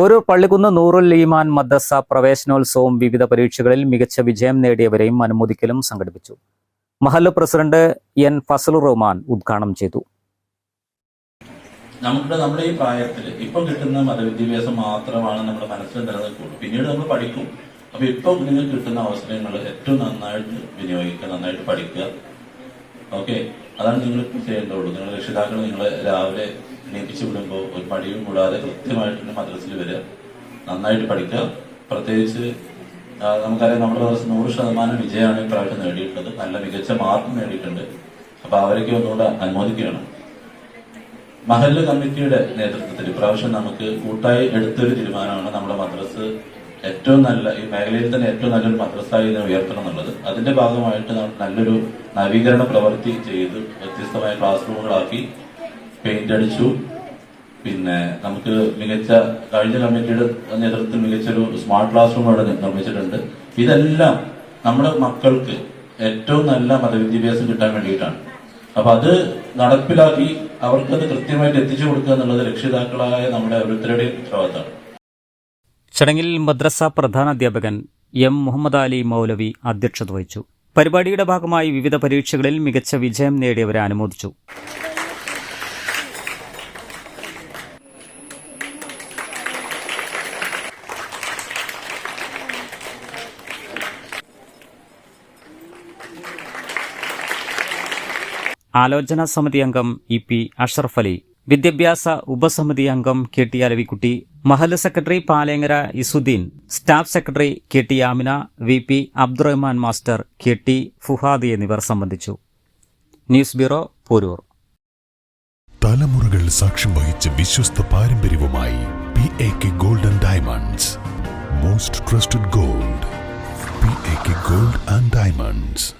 ഓരോ പള്ളിക്കുന്ന് നൂറുൽ ഈമാൻ മദ്രസ പ്രവേശനോത്സവവും വിവിധ പരീക്ഷകളിൽ മികച്ച വിജയം നേടിയവരെയും അനുമോദിക്കലും സംഘടിപ്പിച്ചു. മഹല്ല് പ്രസിഡന്റ് എൻ ഫസൽ റഹ്മാൻ ഉദ്ഘാടനം ചെയ്തു. നമ്മുടെ നമ്മുടെ ഈ പ്രായത്തിൽ ഇപ്പം കിട്ടുന്ന മതവിദ്യാഭ്യാസം മാത്രമാണ് നമ്മുടെ മനസ്സിൽ നിലനിൽക്കുള്ളൂ. പിന്നീട് നമ്മൾ പഠിക്കും. അപ്പൊ ഇപ്പം നിങ്ങൾക്ക് കിട്ടുന്ന അവസരങ്ങൾ ഏറ്റവും നന്നായിട്ട് വിനിയോഗിക്കുക നന്നായിട്ട് പഠിക്കുക. ഓക്കെ? അതാണ് നിങ്ങൾ ചെയ്യേണ്ടതുള്ളൂ. നിങ്ങളുടെ രക്ഷിതാക്കൾ നിങ്ങളെ രാവിലെ എണീപ്പിച്ചു വിടുമ്പോൾ ഒരു മടിയും കൂടാതെ കൃത്യമായിട്ട് മദ്രസിൽ വരിക. നന്നായിട്ട് പഠിക്കുക. പ്രത്യേകിച്ച് നമുക്കറിയാം നമ്മുടെ മദ്രസ് നൂറ് ശതമാനം വിജയമാണ് ഇപ്രാവശ്യം നേടിയിട്ടുള്ളത്. നല്ല മികച്ച മാർക്ക് നേടിയിട്ടുണ്ട്. അപ്പൊ അവരൊക്കെ ഒന്നുകൂടെ അനുമോദിക്കുകയാണ്. മഹല്ല് കമ്മിറ്റിയുടെ നേതൃത്വത്തിൽ ഇപ്രാവശ്യം നമുക്ക് കൂട്ടായി എടുത്തൊരു തീരുമാനമാണ് നമ്മുടെ മദ്രസ് ഏറ്റവും നല്ല ഈ മേഖലയിൽ തന്നെ ഏറ്റവും നല്ലൊരു മദ്രസായി ഉയർത്തണം എന്നുള്ളത്. അതിന്റെ ഭാഗമായിട്ട് നല്ലൊരു നവീകരണ പ്രവൃത്തി ചെയ്ത് വ്യത്യസ്തമായ ക്ലാസ് റൂമുകളാക്കി പെയിന്റ് അടിച്ചു. പിന്നെ നമുക്ക് മികച്ച കഴിഞ്ഞ കമ്മിറ്റിയുടെ നേതൃത്വത്തിൽ മികച്ചൊരു സ്മാർട്ട് ക്ലാസ് റൂം അവിടെ നിർമ്മിച്ചിട്ടുണ്ട്. ഇതെല്ലാം നമ്മുടെ മക്കൾക്ക് ഏറ്റവും നല്ല മതവിദ്യാഭ്യാസം കിട്ടാൻ വേണ്ടിയിട്ടാണ്. അപ്പൊ അത് നടപ്പിലാക്കി അവർക്കത് കൃത്യമായിട്ട് എത്തിച്ചു കൊടുക്കുക എന്നുള്ളത് രക്ഷിതാക്കളായ നമ്മുടെ ഓരോരുത്തരുടെയും ഉത്തരവാദിത്തമാണ്. ചടങ്ങിൽ മദ്രസ പ്രധാനാധ്യാപകൻ എം മുഹമ്മദ് അലി മൗലവി അധ്യക്ഷത വഹിച്ചു. പരിപാടിയുടെ ഭാഗമായി വിവിധ പരീക്ഷകളിൽ മികച്ച വിജയം നേടിയവരെ അനുമോദിച്ചു. ആലോചനാ സമിതി അംഗം ഇ പി അഷറഫ് അലി വിദ്യാഭ്യാസ ഉപസമിതി അംഗം കെ ടി അലവിക്കുട്ടി മഹല്ല് secretary Palengara Izzudheen staff secretary K T Amina V P Abdurahman master K T Fuhadi എന്നിവർ സംബന്ധിച്ചു. News bureau Poroor. തലമുറകൾ സാക്ഷ്യം വഹിച്ച വിശ്വസ്ത പാരമ്പര്യവുമായി P A K golden diamonds. Most trusted gold. P A K gold and diamonds.